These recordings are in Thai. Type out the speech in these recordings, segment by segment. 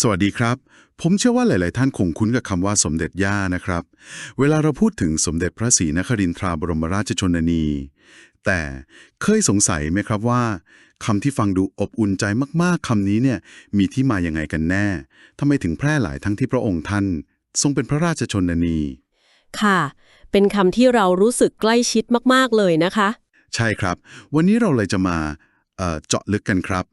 สวัสดีครับ ผมเชื่อว่าหลาย ๆ ท่านคงคุ้นกับคำว่าสมเด็จย่านะครับ เวลาเราพูดถึงสมเด็จพระศรีนครินทราบรมราชชนนี แต่เคยสงสัยไหมครับว่าคำที่ฟังดูอบอุ่นใจมาก ๆ คำนี้เนี่ยมีที่มายังไงกันแน่ทำไมถึงแพร่หลายทั้งที่พระองค์ท่าน ทรงเป็นพระราชชนนี ค่ะ เป็นคำที่เรารู้สึกใกล้ชิดมาก ๆ เลยนะคะ ใช่ครับ วันนี้เราเลยจะมาเอ่อเจาะลึกกันครับ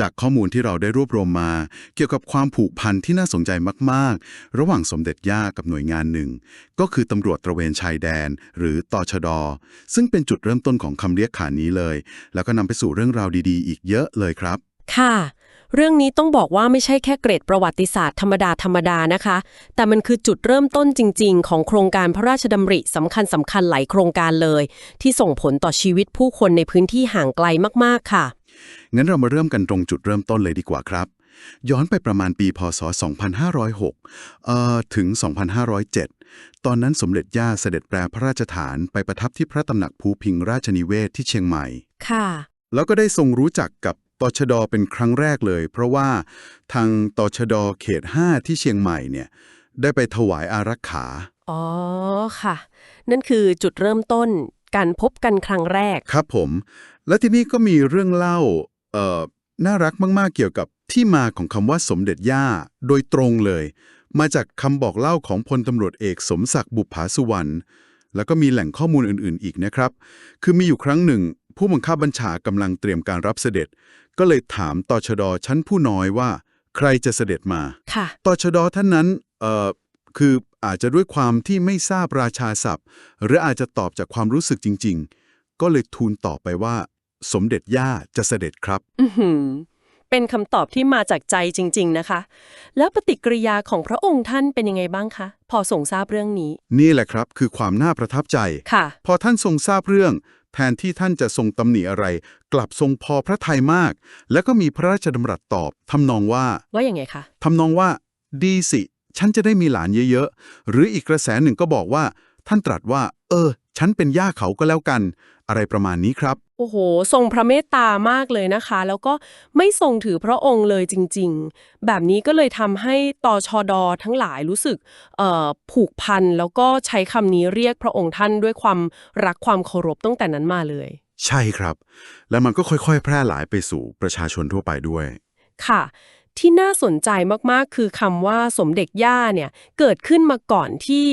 จากข้อมูลที่เราได้รวบรวมมา เกี่ยวกับความผูกพันที่น่าสนใจมาก ๆ ระหว่างสมเด็จย่ากับหน่วยงานหนึ่ง ก็คือตำรวจตระเวนชายแดน หรือตชดซึ่งเป็นจุดเริ่มต้นของคำเรียกขานนี้เลย แล้วก็นำไปสู่เรื่องราวดีๆ อีกเยอะเลยครับ ค่ะ เรื่องนี้ต้องบอกว่าไม่ใช่แค่เกรดประวัติศาสตร์ธรรมดาธรรมดานะคะ แต่มันคือจุดเริ่มต้นจริง ๆ ของโครงการพระราชดำริสำคัญสำคัญหลายโครงการเลย ที่ส่งผลต่อชีวิตผู้คนในพื้นที่ห่างไกลมากๆค่ะ งั้นเรามาเริ่มกันตรงจุดเริ่มต้นเลยดีกว่าครับ ย้อนไปประมาณปีพศ 2506เอ่อถึง 2507 ตอนนั้นสมเด็จย่าเสด็จแปรพระราชฐานไปประทับที่พระตำหนักภูพิงราชนิเวศที่เชียงใหม่ ค่ะ แล้วก็ได้ทรงรู้จักกับตชดเป็นครั้งแรกเลย เพราะว่าทางตชดเขต 5 ที่เชียงใหม่เนี่ยได้ไปถวายอารักขา อ๋อค่ะ นั่นคือจุดเริ่มต้น การพบกันครั้งแรก ครับผม และที่นี่ก็มีเรื่องเล่าเอ่อน่ารักมากๆเกี่ยวกับที่มาของคำว่าสมเด็จย่าโดยตรงเลย มาจากคำบอกเล่าของพลตำรวจเอกสมศักดิ์บุปผาสุวรรณแล้วก็มีแหล่งข้อมูลอื่นๆ อีกนะครับ คือมีอยู่ครั้งหนึ่ง ผู้บังคับบัญชากำลังเตรียมการรับเสด็จ ก็เลยถามตชดชั้นผู้น้อยว่า ใครจะเสด็จมาค่ะตชดท่านนั้นเอ่อคือ อาจจะด้วยความที่ไม่ทราบราชาศัพท์ หรืออาจจะตอบจากความรู้สึกจริง ๆ ก็เลยทูลตอบไปว่า สมเด็จย่าจะเสด็จครับ อือหือเป็นคำตอบที่มาจากใจจริง ๆ นะคะ แล้วปฏิกิริยาของพระองค์ท่านเป็นยังไงบ้างคะ พอส่งทราบเรื่องนี้ นี่แหละครับคือความน่าประทับใจ ค่ะ พอท่านทรงทราบเรื่อง แทนที่ท่านจะทรงตำหนิอะไร กลับทรงพอพระทัยมาก แล้วก็มีพระราชดำรัสตอบทำนองว่า ว่าอย่างไงคะ ทำนองว่า ดีสิ ฉันจะได้มีหลานเยอะๆ หรืออีกกระแสหนึ่งก็บอกว่า ท่านตรัสว่า เออ ฉันเป็นย่าเขาก็แล้วกัน อะไรประมาณนี้ครับ โอ้โห ทรงพระเมตตามากเลยนะคะ แล้วก็ไม่ทรงถือพระองค์เลยจริง ๆ แบบนี้ก็เลยทำให้ตชดทั้งหลายรู้สึกเอ่อผูกพันแล้วก็ใช้คำนี้เรียกพระองค์ท่านด้วยความรักความเคารพตั้งแต่นั้นมาเลย ใช่ครับ แล้วมันก็ค่อยๆ แพร่หลายไปสู่ประชาชนทั่วไปด้วย ค่ะ ที่น่าสนใจมากๆ คือคำว่าสมเด็จย่าเนี่ยเกิดขึ้นมาก่อนที่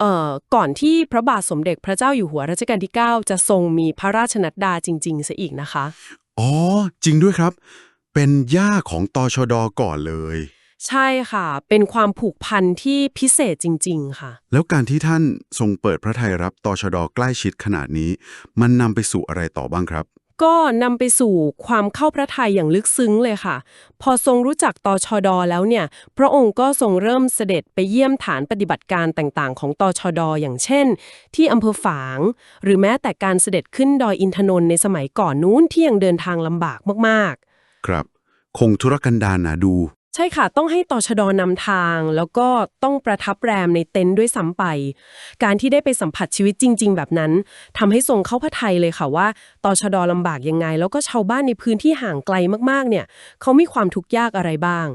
เอ่อก่อนที่พระบาทสมเด็จพระเจ้าอยู่หัวรัชกาลที่ 9 จะทรงมีพระราชนัดดาจริงๆซะอีกนะคะ อ๋อ จริงด้วยครับ เป็นย่าของตชดก่อนเลย ใช่ค่ะ เป็นความผูกพันที่พิเศษจริง ๆ ค่ะ แล้วการที่ท่านทรงเปิดพระทัยรับตชดใกล้ชิดขนาดนี้ มันนำไปสู่อะไรต่อบ้างครับ ก็นำไปสู่ความเข้าพระทัยอย่างลึกซึ้งเลยค่ะ พอทรงรู้จักตชดแล้วเนี่ย พระองค์ก็ทรงเริ่มเสด็จไปเยี่ยมฐานปฏิบัติการต่างๆ ของตชดอย่างเช่น ที่อำเภอฝาง หรือแม้แต่การเสด็จขึ้นดอยอินทนนท์ในสมัยก่อนนู้นที่ยังเดินทางลำบากมากๆ ครับ คงธุรกันดารนาดู ใช่ค่ะ ต้องให้ต่อชะดอนำทาง แล้วก็ต้องประทับแรมในเต็นท์ด้วยซ้ำไป การที่ได้ไปสัมผัสชีวิตจริง ๆ แบบนั้นทำให้ทรงเข้าพระไทยเลยค่ะว่าต่อชะดอลำบากยังไง แล้วก็ชาวบ้านในพื้นที่ห่างไกลมากๆ เนี่ยเขามีความทุกข์ยากอะไรบ้าง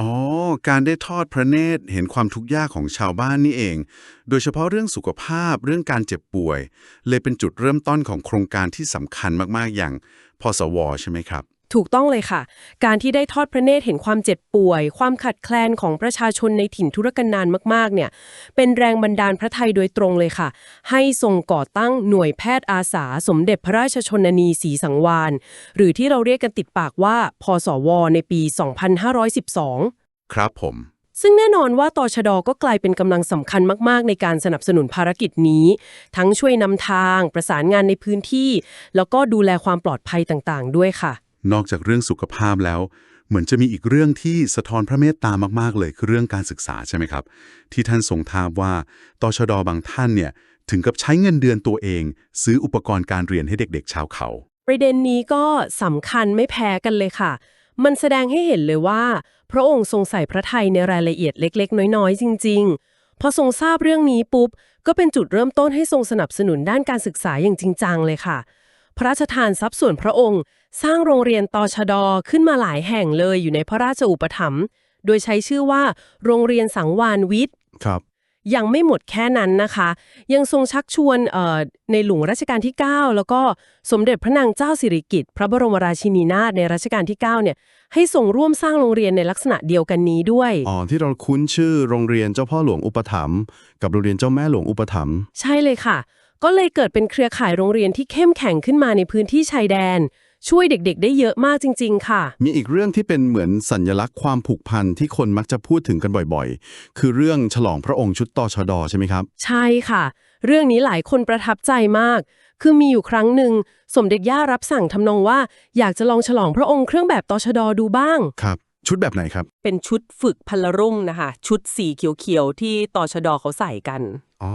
อ๋อ การได้ทอดพระเนตรเห็นความทุกข์ยากของชาวบ้านนี่เอง โดยเฉพาะเรื่องสุขภาพเรื่องการเจ็บป่วย เลยเป็นจุดเริ่มต้นของโครงการที่สำคัญมากๆอย่างพสวใช่ไหมครับ ถูกต้องเลยค่ะ การที่ได้ทอดพระเนตรเห็นความเจ็บป่วย ความขัดแคลนของประชาชนในถิ่นธุรกันดารมากๆ เนี่ย เป็นแรงบันดาลพระไทยโดยตรงเลยค่ะ ให้ทรงก่อตั้งหน่วยแพทย์อาสา สมเด็จพระราชชนนีศรีสังวาน หรือที่เราเรียกกันติดปากว่าพสวในปี 2512 ครับผม ซึ่งแน่นอนว่าตชดก็กลายเป็นกำลังสำคัญมาก ๆ ในการสนับสนุนภารกิจนี้ ทั้งช่วยนำทาง ประสานงานในพื้นที่ แล้วก็ดูแลความปลอดภัยต่าง ๆ ด้วยค่ะ นอกจากเรื่องสุขภาพแล้ว เหมือนจะมีอีกเรื่องที่สะท้อนพระเมตตามากๆ เลยคือเรื่องการศึกษาใช่ไหมครับ ที่ท่านทรงทราบว่าตชดบางท่านเนี่ยถึงกับใช้เงินเดือนตัวเอง ซื้ออุปกรณ์การเรียนให้เด็กๆ ชาวเขา ประเด็นนี้ก็สำคัญไม่แพ้กันเลยค่ะ มันแสดงให้เห็นเลยว่า พระองค์ทรงใส่พระทัยในรายละเอียดเล็ก ๆ น้อยๆ จริง ๆ พอทรงทราบเรื่องนี้ปุ๊บ ก็เป็นจุดเริ่มต้นให้ทรงสนับสนุนด้านการศึกษาอย่างจริงจังเลยค่ะ พระราชทานทรัพย์ส่วนพระองค์ สร้างโรงเรียนตชดขึ้นมาหลายแห่งเลยอยู่ในพระราชอุปถัมภ์โดยใช้ชื่อว่า โรงเรียนสังวานวิทย์ครับ ยังไม่หมดแค่นั้นนะคะ ยังทรงชักชวนเอ่อในหลวงรัชกาลที่ 9 แล้วก็สมเด็จพระนางเจ้าสิริกิติ์พระบรมราชินีนาถในรัชกาลที่9เนี่ยให้ส่งร่วมสร้างโรงเรียนในลักษณะเดียวกันนี้ด้วยอ๋อที่เราคุ้นชื่อโรงเรียนเจ้าพ่อหลวงอุปถัมภ์กับโรงเรียนเจ้าแม่หลวงอุปถัมภ์ใช่เลยค่ะ ก็เลยเกิดเป็นเครือข่ายโรงเรียนที่เข้มแข็งขึ้นมาในพื้นที่ชายแดน ช่วยเด็กๆ ได้เยอะมากจริง ๆ ค่ะ มีอีกเรื่องที่เป็นเหมือนสัญลักษณ์ความผูกพันที่คนมักจะพูดถึงกันบ่อยๆ คือเรื่องฉลองพระองค์ชุดตชดใช่ไหมครับ ใช่ค่ะ เรื่องนี้หลายคนประทับใจมาก คือมีอยู่ครั้งหนึ่ง สมเด็จย่ารับสั่งทำนองว่า อยากจะลองฉลองพระองค์เครื่องแบบตชดดูบ้าง ครับ ชุดแบบไหนครับ เป็นชุดฝึกพลรุ่งนะคะ ชุดสีเขียวๆที่ตชดเขาใส่กัน อ๋อ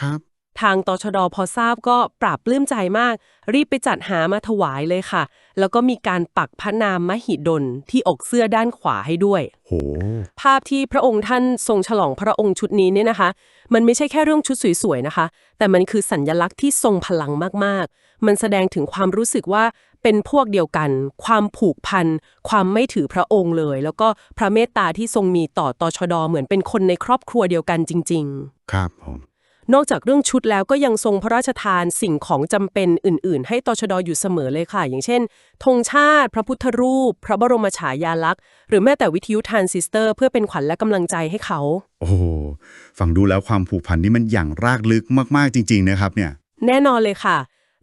ครับ ทางตชดพอทราบก็ปราบปลื้มใจมาก รีบไปจัดหามาถวายเลยค่ะ แล้วก็มีการปักพระนามมหิดลที่อกเสื้อด้านขวาให้ด้วยโหภาพที่พระองค์ท่านทรงฉลองพระองค์ชุดนี้เนี่ยนะคะ มันไม่ใช่แค่เรื่องชุดสวยๆนะคะ แต่มันคือสัญญลักษณ์ที่ทรงพลังมากๆ มันแสดงถึงความรู้สึกว่าเป็นพวกเดียวกัน ความผูกพัน ความไม่ถือพระองค์เลย แล้วก็พระเมตตาที่ทรงมีต่อตชดเหมือนเป็นคนในครอบครัวเดียวกันจริง ๆ ครับผม นอกจากเรื่องชุดแล้วก็ยังทรงพระราชทานสิ่งของจำเป็นอื่น ๆ ให้ตชดอยู่เสมอเลยค่ะ อย่างเช่นธงชาติ พระพุทธรูป พระบรมฉายาลักษณ์ หรือแม้แต่วิทยุทรานซิสเตอร์ เพื่อเป็นขวัญและกำลังใจให้เขา โอ้โหฟังดูแล้วความผูกพันนี่มันอย่างรากลึกมากๆจริง ๆ นะครับเนี่ย แน่นอนเลยค่ะ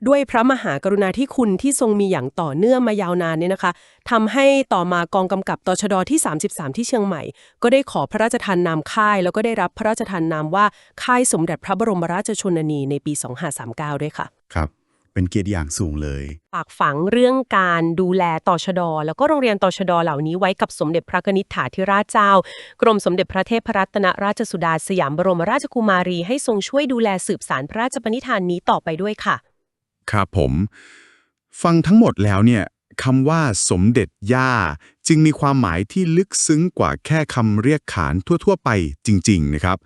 ด้วยพระมหากรุณาธิคุณที่ทรงมีอย่างต่อเนื่องมายาวนานเนี่ยนะคะทำให้ต่อมากองกำกับตชดที่ 33 ที่เชียงใหม่ ก็ได้ขอพระราชทานนามค่าย แล้วก็ได้รับพระราชทานนามว่าค่ายสมเด็จพระบรมราชชนนีในปี 2539 ด้วยค่ะ ครับ เป็นเกียรติอย่างสูงเลยฝากฝังเรื่องการดูแลตชด แล้วก็โรงเรียนตชดเหล่านี้ไว้กับสมเด็จพระนิษฐาธิราชเจ้า กรมสมเด็จพระเทพรัตนราชสุดาสยามบรมราชกุมารีให้ทรงช่วยดูแลสืบสารพระราชปณิธานนี้ต่อไปด้วยค่ะ ครับผม ฟังทั้งหมดแล้วเนี่ยคำว่าสมเด็จย่า จึงมีความหมายที่ลึกซึ้งกว่าแค่คำเรียกขานทั่ว ๆ ไปจริง ๆ นะครับ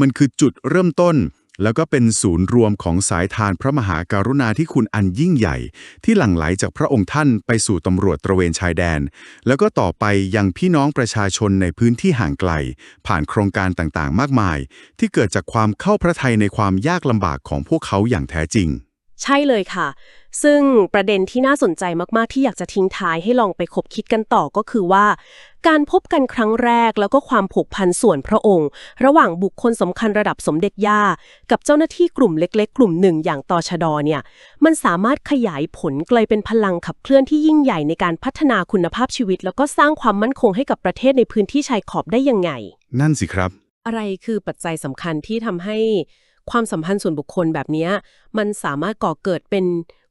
มันคือจุดเริ่มต้น แล้วก็เป็นศูนย์รวมของสายทานพระมหาการุณาธิคุณอันยิ่งใหญ่ ที่หลั่งไหลจากพระองค์ท่านไปสู่ตำรวจตระเวนชายแดน แล้วก็ต่อไปยังพี่น้องประชาชนในพื้นที่ห่างไกล ผ่านโครงการต่างๆ มากมาย ที่เกิดจากความเข้าพระทัยในความยากลำบากของพวกเขาอย่างแท้จริง ใช่เลยค่ะ ซึ่งประเด็นที่น่าสนใจมาก ๆ ที่อยากจะทิ้งท้ายให้ลองไปคบคิดกันต่อก็คือว่า การพบกันครั้งแรกแล้วก็ความผูกพันส่วนพระองค์ ระหว่างบุคคลสำคัญระดับสมเด็จย่า กับเจ้าหน้าที่กลุ่มเล็ก ๆ กลุ่มหนึ่งอย่างตชดเนี่ย มันสามารถขยายผลกลายเป็นพลังขับเคลื่อนที่ยิ่งใหญ่ในการพัฒนาคุณภาพชีวิต แล้วก็สร้างความมั่นคงให้กับประเทศในพื้นที่ชายขอบได้ยังไง นั่นสิครับ อะไรคือปัจจัยสำคัญที่ทำให้ ความสัมพันธ์ส่วนบุคคลแบบนี้มันสามารถก่อเกิดเป็น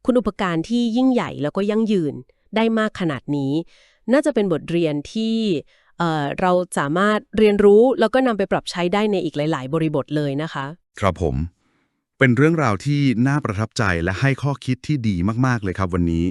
คุณอุปการที่ยิ่งใหญ่แล้วก็ยั่งยืนได้มากขนาดนี้ น่าจะเป็นบทเรียนที่เเราสามารถเรียนรู้แล้วก็นำไปปรับใช้ได้ในอีกหลาย ๆ บริบทเลยนะคะ ครับผม เป็นเรื่องราวที่น่าประทับใจและให้ข้อคิดที่ดีมาก ๆ เลยครับวันนี้